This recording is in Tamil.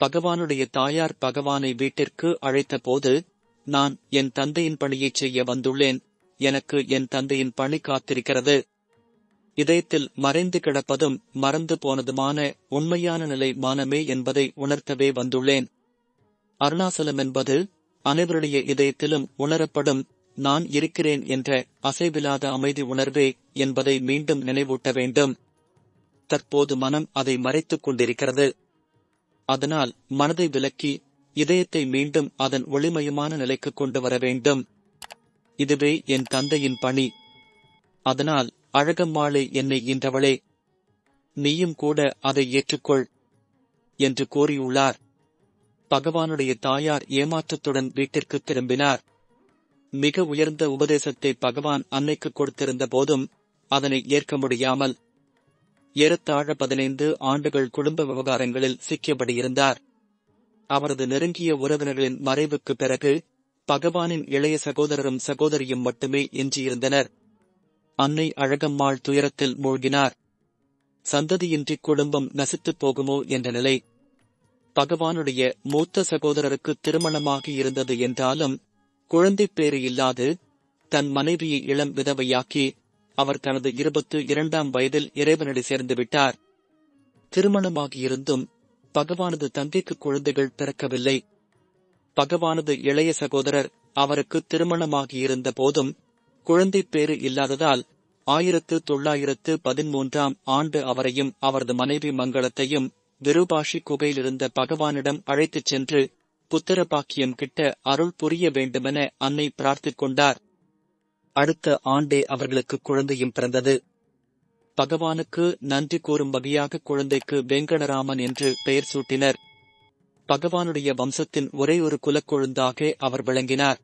பகவானுடைய தாயார் பகவானை வீட்டிற்கு அழைத்தபோது நான் என் தந்தையின் பணியைச் செய்ய வந்துள்ளேன். எனக்கு என் தந்தையின் பணி காத்திருக்கிறது. இதயத்தில் மறைந்து கிடப்பதும் மறந்து போனதுமான உண்மையான நிலை மானமே என்பதை உணர்த்தவே வந்துள்ளேன். அருணாசலம் என்பது அனைவருடைய இதயத்திலும் உணரப்படும் நான் இருக்கிறேன் என்ற அசைவில்லாத அமைதி உணர்வே என்பதை மீண்டும் நினைவூட்ட வேண்டும். தற்போது மனம் அதை மறைத்துக் கொண்டிருக்கிறது. அதனால் மனதை விலக்கி இதயத்தை மீண்டும் அதன் ஒளிமயமான நிலைக்கு கொண்டு வர வேண்டும். இதுவே என் தந்தையின் பணி. அதனால் அழகம்மாளே என்னை ஈன்றவளே. நீயும் கூட அதை ஏற்றுக்கொள் என்று கூறியுள்ளார். பகவானுடைய தாயார் ஏமாற்றத்துடன் வீட்டிற்கு திரும்பினார். மிக உயர்ந்த உபதேசத்தை பகவான் அன்னைக்கு கொடுத்திருந்த போதும் அதனை ஏற்க முடியாமல் ஏறத்தாழ பதினைந்து ஆண்டுகள் குடும்ப விவகாரங்களில் சிக்கியபடி இருந்தார் அவரது நெருங்கிய உறவினர்களின் மறைவுக்கு பிறகு பகவானின் இளைய சகோதரரும் சகோதரியும் மட்டுமே எஞ்சியிருந்தனர். அன்னை அழகம்மாள் துயரத்தில் மூழ்கினார். சந்ததியின்றி குடும்பம் நசித்துப் போகுமோ என்ற நிலை பகவானுடைய மூத்த சகோதரருக்கு திருமணமாகி இருந்தது என்றாலும் குழந்தை பேறு இல்லாது தன் மனைவியை இளம் விதவையாக்கி அவர் தனது இருபத்து இரண்டாம் வயதில் இறைவனடி சேர்ந்து விட்டார். திருமணமாகியிருந்தும் பகவானது தந்தைக்கு குழந்தைகள் பிறக்கவில்லை. பகவானது இளைய சகோதரர் அவருக்கு திருமணமாகியிருந்த போதும் குழந்தை பேறு இல்லாததால் ஆயிரத்து தொள்ளாயிரத்து பதிமூன்றாம் ஆண்டு அவரையும் அவரது மனைவி மங்களத்தையும் விருபாஷி குகையிலிருந்த பகவானிடம் அழைத்துச் சென்று புத்திர பாக்கியம் கிட்ட அருள் புரிய வேண்டுமென அன்னை பிரார்த்திக் கொண்டார். அடுத்த ஆண்டே அவர்களுக்கு குழந்தையும் பிறந்தது. பகவானுக்கு நன்றி கூறும் வகையாக குழந்தைக்கு வெங்கடராமன் என்று பெயர் சூட்டினர். பகவானுடைய வம்சத்தின் ஒரே ஒரு குலக்கொழுந்தாக அவர் விளங்கினார்.